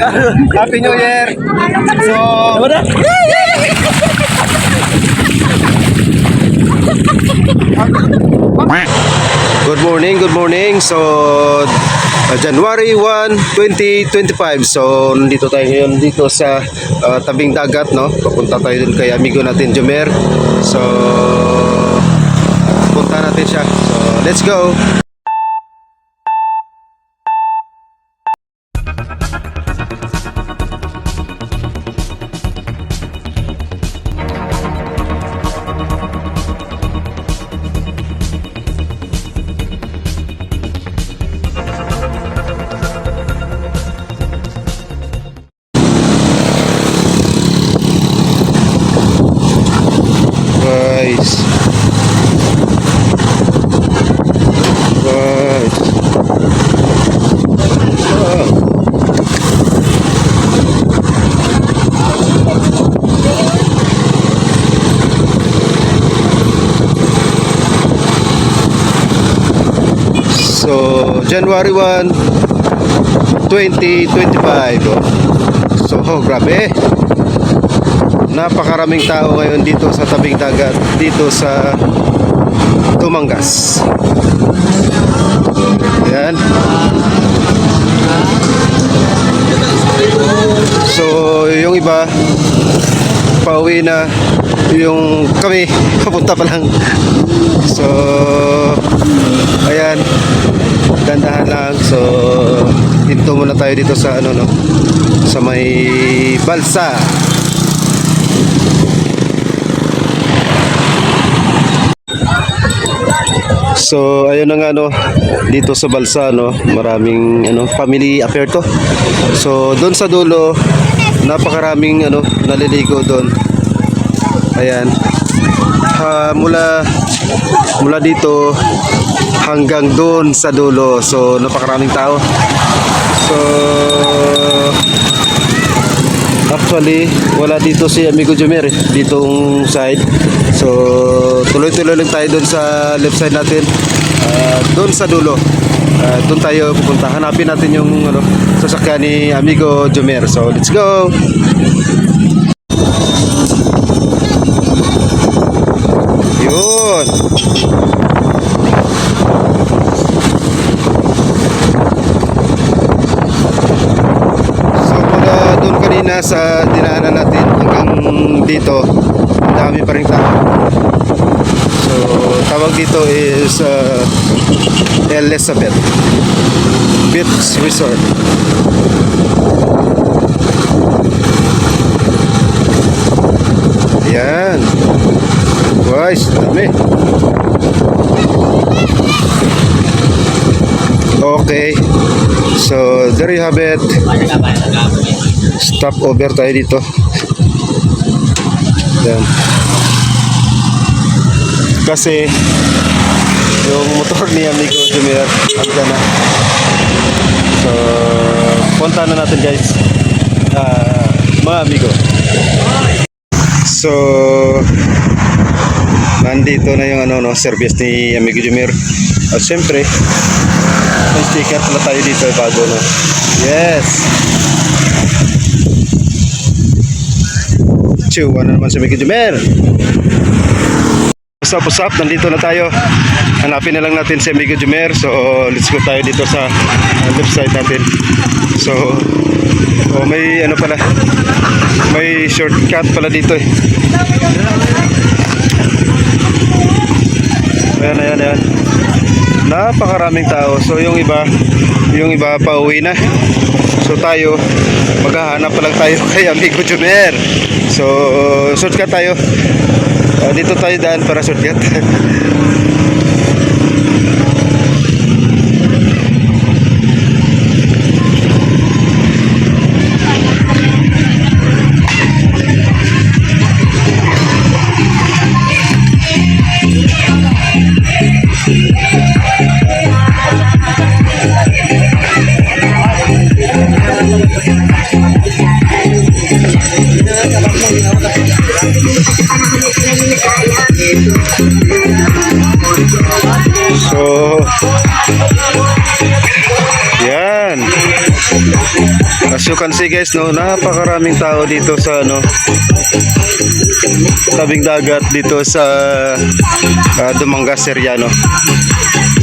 Happy New Year! So, Good morning, good morning. So, uh, January 1, 2025. So, nandito tayo ngayon dito sa uh, tabing dagat, no? Papunta tayo dun kay amigo natin, Jumer. So, punta natin siya. So, let's go! January 1, 2025. oh. So, grabe. Napakaraming tao ngayon dito sa tabing dagat, dito sa Tumangas. Yan. So, yung iba, pauwi na yung kami, papunta pa lang. So, ayan, dandahan lang. So, dito muna tayo dito sa ano no, sa may balsa. So ayun na nga no dito sa Balsa no maraming ano family affair to. So doon sa dulo napakaraming ano naliligo doon. Ayan. Ha, mula mula dito hanggang doon sa dulo. So napakaraming tao. So Actually, wala dito si Amigo Jumer eh, ditong side. So, tuloy-tuloy lang tayo doon sa left side natin. Ah, doon sa dulo. Ah, doon tayo pupunta. Hanapin natin yung ano, sasakyan ni Amigo Jumer. So, let's go! Yun! So mula doon kanina sa dinaanan natin hanggang dito, dami pa rin tao. So tawag dito is uh, Elizabeth Beach Resort. Yan. Guys, dami. Okay. So, there you have it. Stop over tayo dito. Yan. Kasi yung motor ni Amigo Jumier andyan na. So, punta na natin guys. Ah, mga amigo. So, nandito na yung ano no, service ni Amigo Jumier. At syempre, may sticker pala tayo dito bago no. Yes. Chew, ano naman si Mickey Jumer? What's up, what's up? Nandito na tayo. Hanapin na lang natin si Amigo Jumer. So, let's go tayo dito sa uh, left side natin. So, oh, may ano pala. May shortcut pala dito eh. Ayan, ayan, ayan. Napakaraming tao. So, yung iba, yung iba pa uwi na. So, tayo, maghahanap pa lang tayo kay Amigo Jumer. So, shortcut tayo. Ah, dito tayo daan para shortcut. you can see guys, no, napakaraming tao dito sa ano tabing dagat dito sa uh, Dumangas area, no.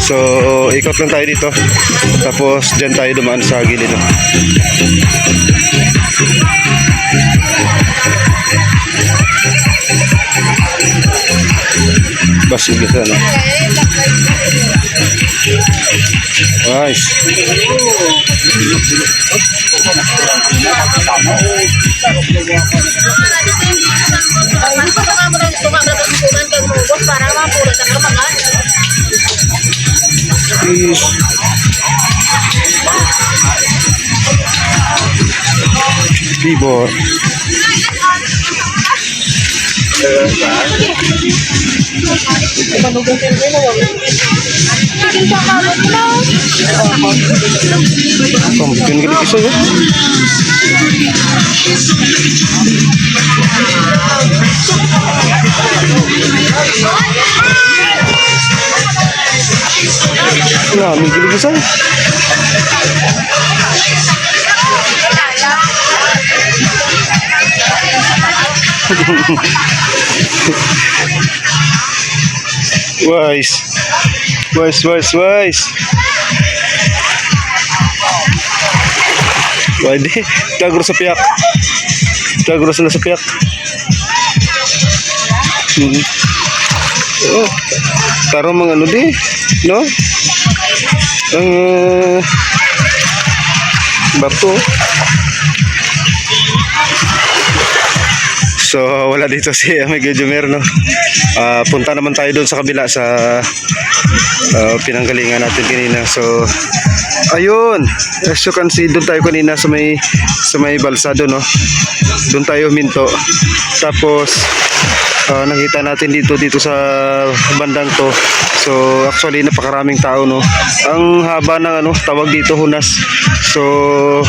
So, ikot lang tayo dito. Tapos diyan tayo dumaan sa gilid, no. Basi kita, no. Nice. Bibor. Kampiyon ka dito sa'yo. Maraming gilig sa'yo. Wise. Wise, wise, wise. Pwede. Kagro sa piyak. Sa piyak. Hmm. Oh. Taro mga di. No? Bato. So, wala dito si Amigo Jumer, no? Ah, punta naman tayo doon sa kabila sa ah, pinanggalingan natin kanina. So, ayun. As you can see, doon tayo kanina sa may sa may balsado, no? Doon tayo minto. Tapos, ah, nakita natin dito dito sa bandang to. So, actually napakaraming tao, no. Ang haba ng ano, tawag dito hunas. So,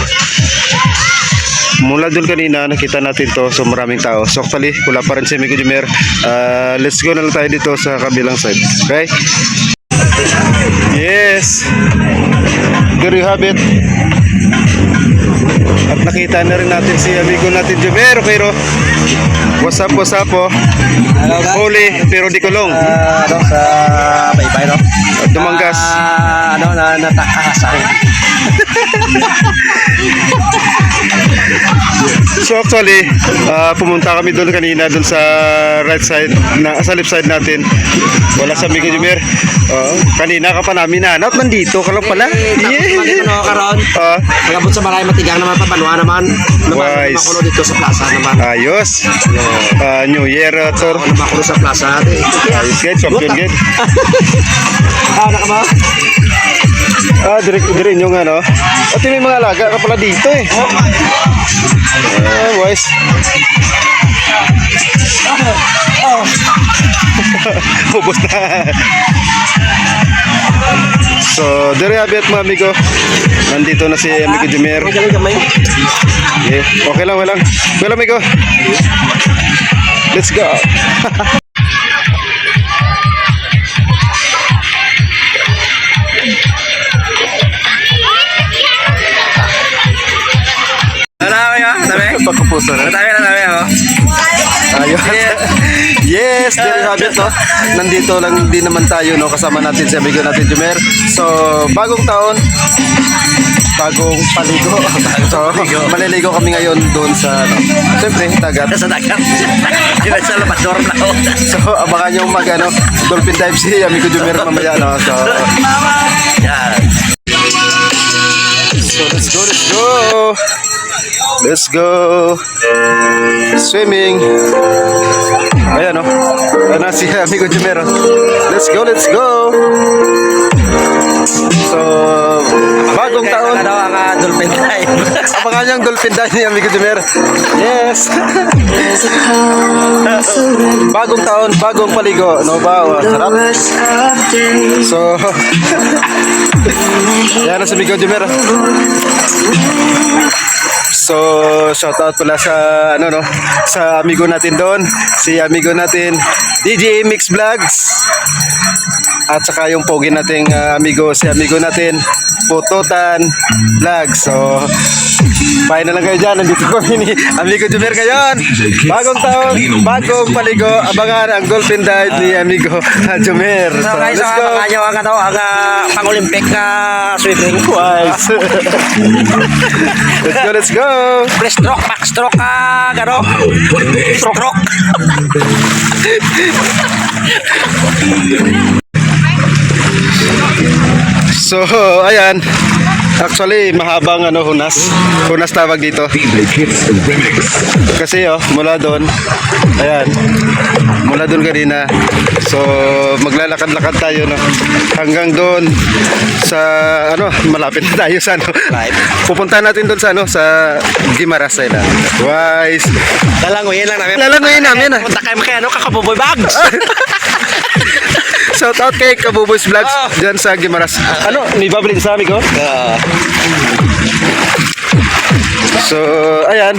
mula doon kanina nakita natin to so maraming tao. So actually wala pa rin si Miko Jumer uh, let's go na lang tayo dito sa kabilang side. Okay? Yes. There you have it. At nakita na rin natin si amigo natin Jumer okay ro what's up what's up po Hello guys. huli pero di kulong Ah, ano sa baybay no? Dumanggas. Ah, ano na natakahasan. So actually, ah, pumunta kami doon kanina doon sa right side, na, sa left side natin. Wala sa Miguel Jumer. Oo. kanina ka pa namin hanap, nandito ka lang pala. Eh, yeah. dito no karon. Ah, Pagabot sa maray matigang naman pabanwa naman. Naman Wise. makulo dito sa plaza naman. ayos. Ah, New Year, uh, Tor. Ako na makulo sa plaza. ate. Ayos, guys. Champion, guys. Ah, naka ba? Ah, direct direct yung ano. At may mga alaga ka pala dito eh. Ah, boys. Ubus na. So, dire abet mga amigo. Nandito na si amigo Jumer. Yeah. Okay lang, okay lang. Okay lang, amigo. Let's go. Ano kaya? Dami? Pagkapuso na. Dami na dami oh. Ayun. Yes, there you have it, no? Nandito lang din naman tayo, no? Kasama natin si amigo natin, Jumer. So, bagong taon, bagong paligo. so, maliligo kami ngayon doon sa, ano, siyempre, dagat. Sa dagat. Na sa labador na. So, abangan yung mag, ano, dolphin dive si amigo Jumer mamaya, no? So, Yan. so let's go, let's go! Let's go! Swimming! Ayan, no? Ayan na si amigo Jumer. oh. Let's go, let's go! So, bagong taon. Ano ang ah, dolphin dive? Abangan niyang dolphin dive ni amigo Jumer. Yes! bagong taon, bagong paligo. No ba? Oh, sarap. So, yan na si amigo Jumer. So, shout out pala sa ano no, sa amigo natin doon, si amigo natin DJ Mix Vlogs. At saka yung pogi nating ah, amigo, si amigo natin, Pututan Vlog. So, bye na lang kayo dyan. Nandito kami ni Amigo Jumer ngayon. Bagong taon, bagong paligo. Abangan ang dolphin dive ni Amigo ah, Jumer. So So, guys, let's so, go. mga nyo ang ano, ang uh, pang-Olympic na swimming. Twice. let's go, let's go. Breaststroke, backstroke, ah, gano? Stroke. So, ayan. Actually, mahabang ano, hunas. Hunas tawag dito. Kasi oh, mula doon, ayan, mula doon kanina. So, maglalakad-lakad tayo no. Hanggang doon sa ano, malapit na tayo sa ano. Pupunta natin doon sa ano, sa Gimaras Island. Twice. Lalanguyin lang namin. Lalanguyin namin, ah. Punta kayo kay ano, kakabuboy bags. Shout out kay Kabuboys Vlogs Oh. dyan sa Gimaras. Ano, may babalik sa amin ko? Ah, So, ayan.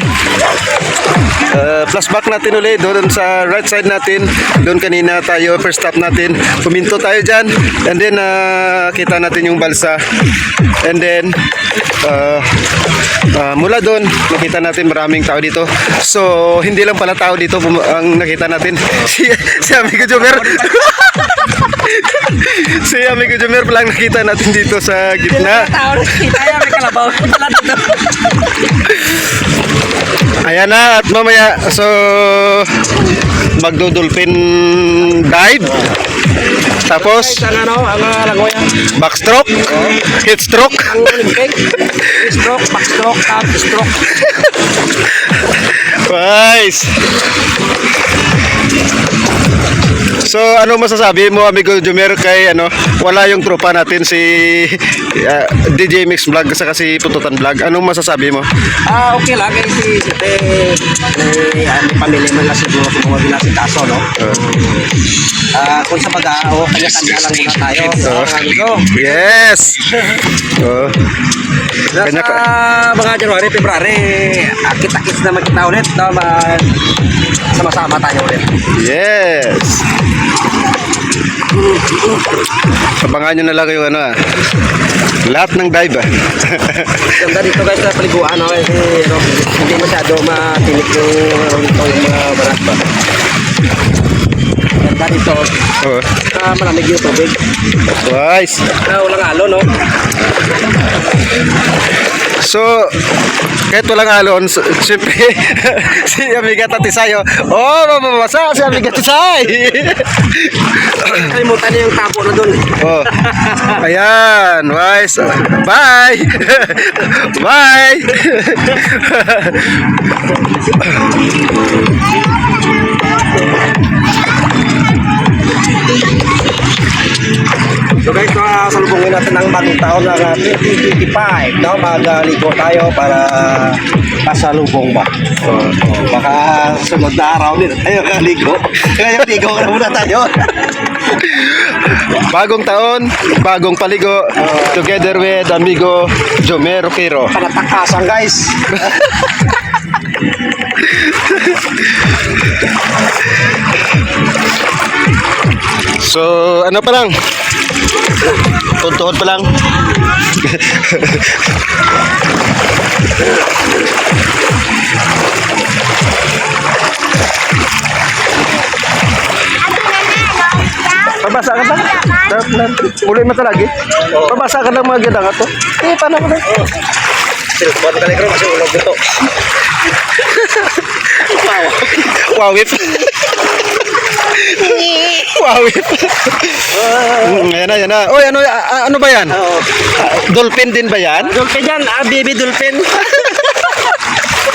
Uh, flashback natin ulit doon sa right side natin. Doon kanina tayo, first stop natin. Puminto tayo dyan. And then, uh, kita natin yung balsa. And then, uh, uh, mula doon, nakita natin maraming tao dito. So, hindi lang pala tao dito ang nakita natin. Si, si Amigo Jomer. Si Amigo Jomer pala ang nakita natin dito sa gitna. Ayan na at mamaya so magdo-dolphin dive. Tapos backstroke, head stroke. Stroke, backstroke, top stroke. Nice. So ano masasabi mo amigo Jumer kay ano wala yung tropa natin si uh, DJ Mix Vlog saka si Pututan Vlog. Anong masasabi mo? Ah, okay lang. Kasi si Site, may, ah, may pamilya man lang siguro kung mga binasikaso, no? Ah, kung sa baga, o kanya-kanya lang muna tayo. Oo. Mga amigo. Yes. Oh. Kanya ka- mga January, February, ah, kita-kits naman kita ulit. No? Ma- sama-sama tayo ulit. Yes. Abangan nyo na lang yung ano ah. Lahat ng dive ah. Ganda dito guys sa paliguan, no? Kasi ano, hindi masyado matinik yung, yung mga barat ba. Ganda dito. oh. Uh, malamig yung tubig. Nice. Na walang alo, no? So, kahit walang alon, s- siyempre, si Amiga Tatisayo, oh, mamamasa si Amiga Tisay. Kalimutan niya yung tapo na doon. oh. Ayan. Bye. Bye. So uh, salubungin natin ang bagong taon ng uh, 2025. No? Magligo tayo para pasalubong ba. So, so, baka sunod na araw din tayo kaligo. Kaya ligo na muna tayo. Bagong taon, bagong paligo, together with amigo Jomero Quiro. Panatakasan guys. So, ano pa lang? Tuntuhod pa lang. Pabasa ka ba? Muli mo talagi. Pabasa ka lang mga ganda nga to. Eh, paano ko na? Silpon ka lang kasi ulog ito. Wawip. Wawip. Mm, Ayan na, ayan na. Oy, ano, a- ano ba yan? Dolphin din ba yan? Dolphin yan, ah, baby dolphin.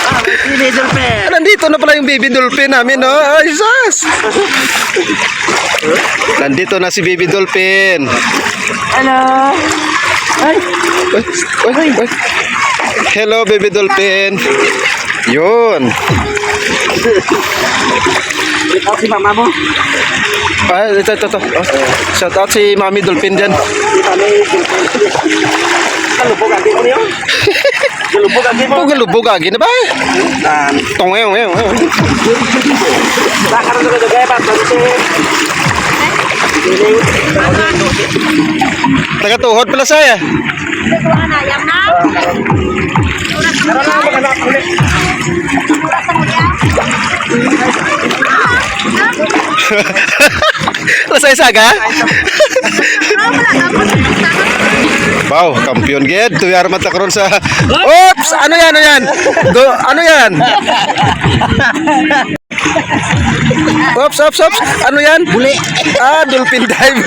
ah, baby dolphin. Ah, Nandito na pala yung baby dolphin namin, no? Ay, sus! Nandito na si baby dolphin. Hello. Ay, Uy, uy, uy. Hello, baby dolphin. Yun. Ikaw si mama mo. Ah, ito, ito, ito. Oh, shout out si Mami Dolphin dyan. Di ba may dolphin? Kalubog ang mo niyo. Kalubog ang mo. Pugalo bugagi na ba? Dan, Tongeng, ngeng, ngeng. Baka na nagagaya pa. Kasi, Tagatuhod pala saya. Tara na, maghanap ulit. Lasay saga? Wow, kampiyon ged. Tuyar mata karon sa Oops, ano yan? Ano yan? Do, ano yan? Oops, oops, oops. Ano yan? Buli. Ah, dolphin dive.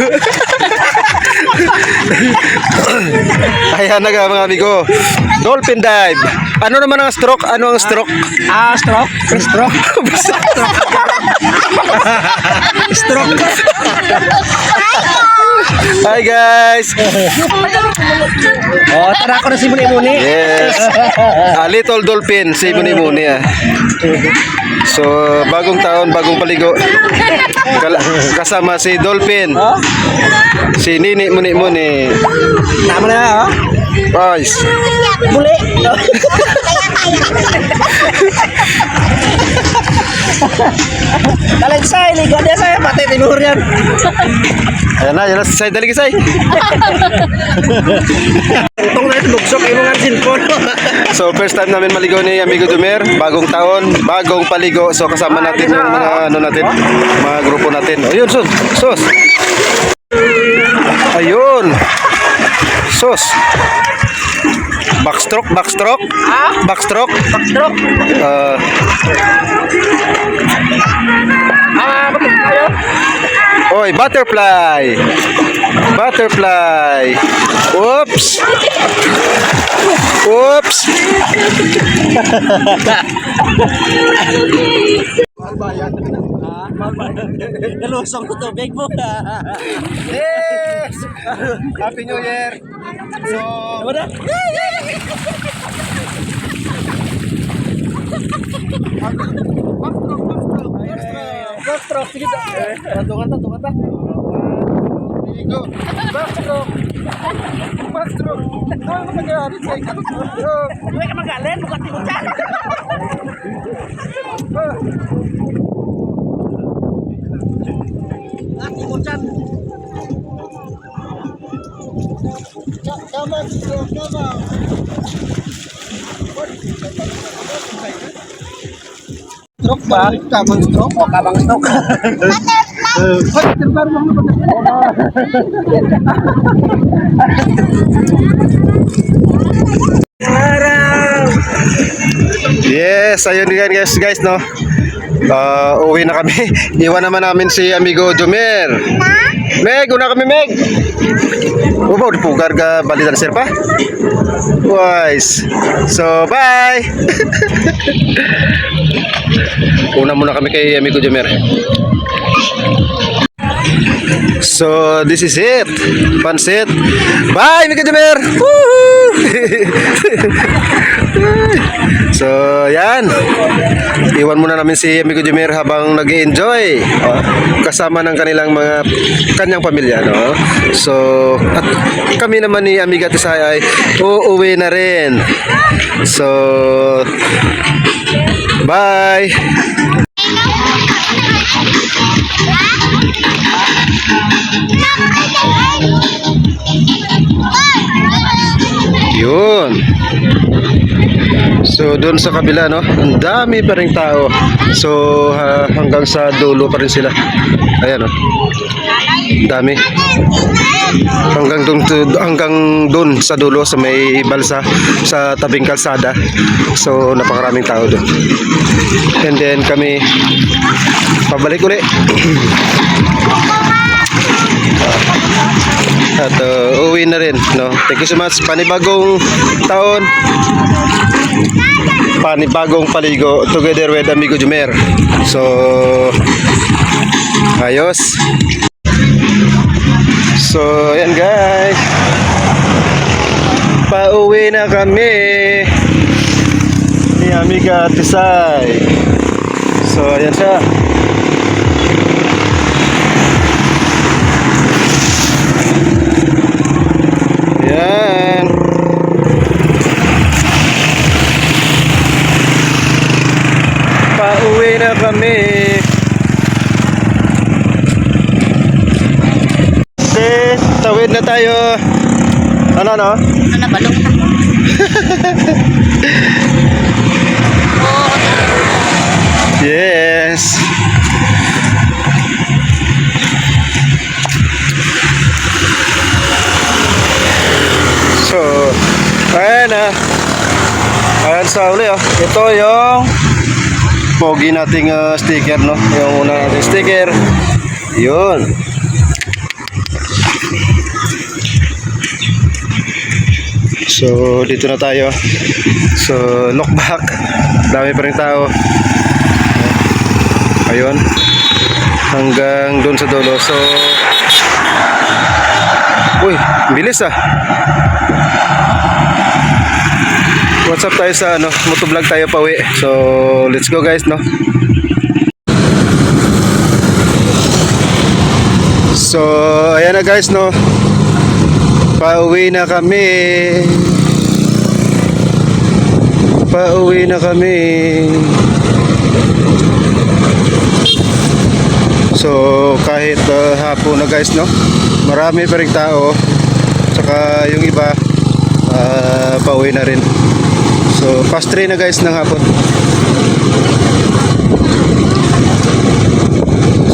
Ayan na mga amigo. Dolphin dive. Ano naman ang stroke? Ano ang stroke? Ah, stroke? Stroke? Stroke. Hi guys. Oh, tara ako na si Muni Muni. Yes. A little dolphin, si Muni Muni ah. So, bagong taon, bagong paligo. Kasama si Dolphin. Si Nini Muni Muni. tama na, oh. Boys. Muli. Kalit say, ligo dia saya, pati timur yan. Ayan na, ayan na. Say, dali say. Itong na ito, bugsok, yung mga cellphone. So, first time namin maligo ni Amigo Dumer. Bagong taon, bagong paligo. So, kasama natin yung mga ano natin, mga grupo natin. Ayun, sus. Sus. Ayun. Sus. Backstroke, backstroke. Backstroke. Stroke. Uh, Ah? Oy, butterfly. Butterfly. Oops. Oops. Nalusong ko to, big mo. Yes! Happy New Year. So, Tama na? Backstroke, sige to. Tungan ta, tungan ta. Amigo. Backstroke. Backstroke. Ano nangyari sa ikaw? Hindi ka magaling, bukati mo dyan. Bukati mo dyan. Stroke ba? Kamang stroke? O, kamang stroke. Yes, ayun yan guys, guys no. Uh, uwi na kami. Iwan naman namin si amigo Jomer. Meg, una kami Meg. Ubaw, di pugar ka balitan sir pa. Wise. So, bye. una muna kami kay amigo Jomer. So, this is it. Pansit. Bye, Jomer. Woohoo! So, yan. Iwan muna namin si Amigo Jumer habang nag enjoy kasama ng kanilang mga kanyang pamilya, no? So, at kami naman ni Amiga Tisay ay uuwi na rin. So, bye! Yun. So doon sa kabila no, ang dami pa ring tao. So ha- hanggang sa dulo pa rin sila. Ayan no. Dami. Hanggang doon hanggang doon sa dulo sa may balsa sa tabing kalsada. So napakaraming tao doon. And then kami pabalik uli. At uh, uwi na rin, no? Thank you so much. Panibagong taon, panibagong paligo together with Amigo Jumer. So, ayos. So, ayan guys. Pauwi na kami ni Amiga Tisay. So, ayan siya. Yan. Pauwi na kami. Susunod na tayo. Ano, ano? Ano na balong na? Yes. So, ayan ah. Ayan sa uli ah. Ito yung pogi nating ah, sticker no. Yung una nating sticker. Yun. So, dito na tayo. So, look back. Dami pa rin tao. Ayun. Hanggang doon sa dulo. So, Uy, bilis ah. What's up tayo sa ano, motovlog tayo pa uwi. So, let's go guys, no? So, ayan na guys, no? Pauwi na kami. Pauwi na kami. So kahit uh, hapon na guys no, marami pa rin tao. Tsaka yung iba uh, pauwi na rin. So past 3 na guys ng hapon.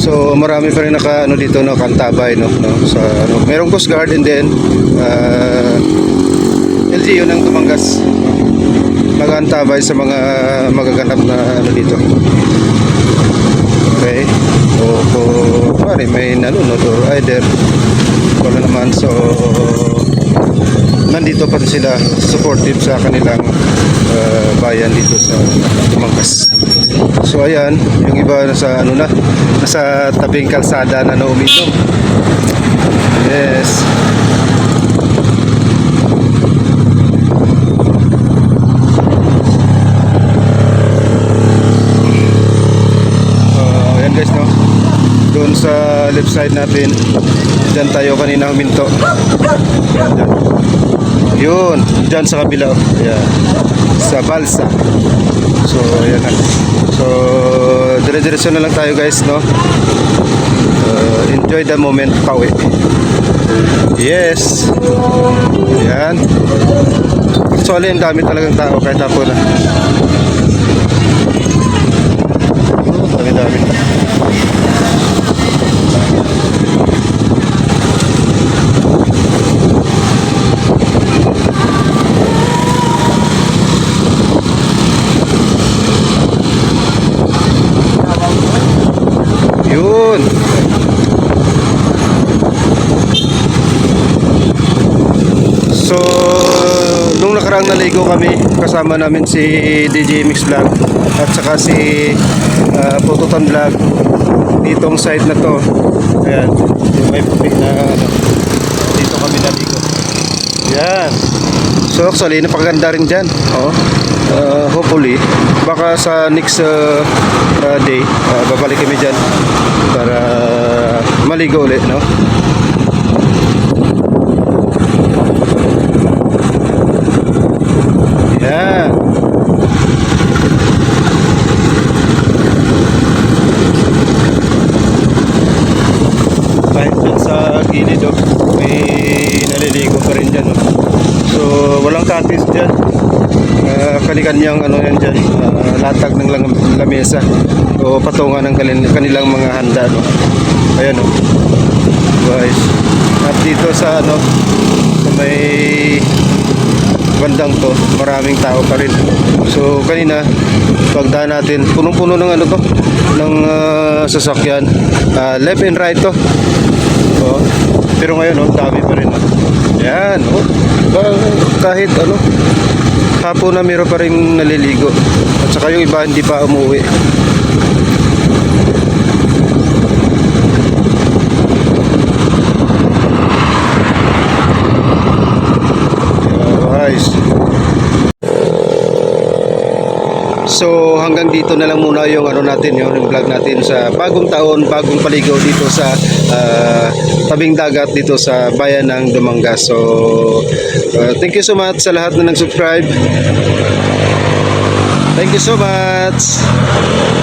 So marami pa rin naka ano dito no kantabay no, no sa ano merong coast guard and then uh, LGU ng Tumangas nagantabay sa mga magaganap na ano dito. Okay. O kung pare may nanonood or either wala naman so nandito pa rin sila supportive sa kanilang uh, bayan dito sa Tumangkas. So ayan, yung iba nasa ano na, nasa tabing kalsada na naumitom. Yes. Uh, ayan guys. Doon sa left side natin. Diyan tayo kanina huminto. Yan, dyan. Yun, diyan sa kabila. oh. Ayan. Sa balsa. So, ayan na. So, dire-diretso na lang tayo guys, no? Uh, enjoy the moment pauwi. Yes. Ayan. Actually, ang dami talagang tao kahit ako na. Dami-dami. Yun. So, nung nakaraang naligo kami, kasama namin si DJ Mix Vlog at saka si uh, Pututan Vlog ditong side na to. Ayan, yung may puti na ano, dito kami naligo. Yan. So actually, napakaganda rin dyan. Oh. Uh, hopefully, baka sa next uh, uh, day, uh, babalik kami dyan para maligo ulit, no? Yan. Kahit dyan sa gilid, oh, may naliligo pa rin dyan. Oh. So, walang katis dyan. Uh, kanilang ano yan dyan, ah, latag ng lang, lamesa o patungan ng kanilang mga handa. No? Ayan o. Guys. At dito sa ano, sa may bandang to, maraming tao pa rin. So kanina, pagdaan natin, punong-puno ng ano to, ng ah, sasakyan. Ah, left and right to. Oh. Pero ngayon, oh, dami pa rin. Oh. Yan, oh. Ah, kahit ano, hapon na meron pa rin naliligo. At saka yung iba hindi pa umuwi. So hanggang dito na lang muna yung ano natin yun, yung vlog natin sa bagong taon, bagong paligaw dito sa ah, tabing dagat dito sa bayan ng Dumangas. So ah, thank you so much sa lahat na nag-subscribe. Thank you so much.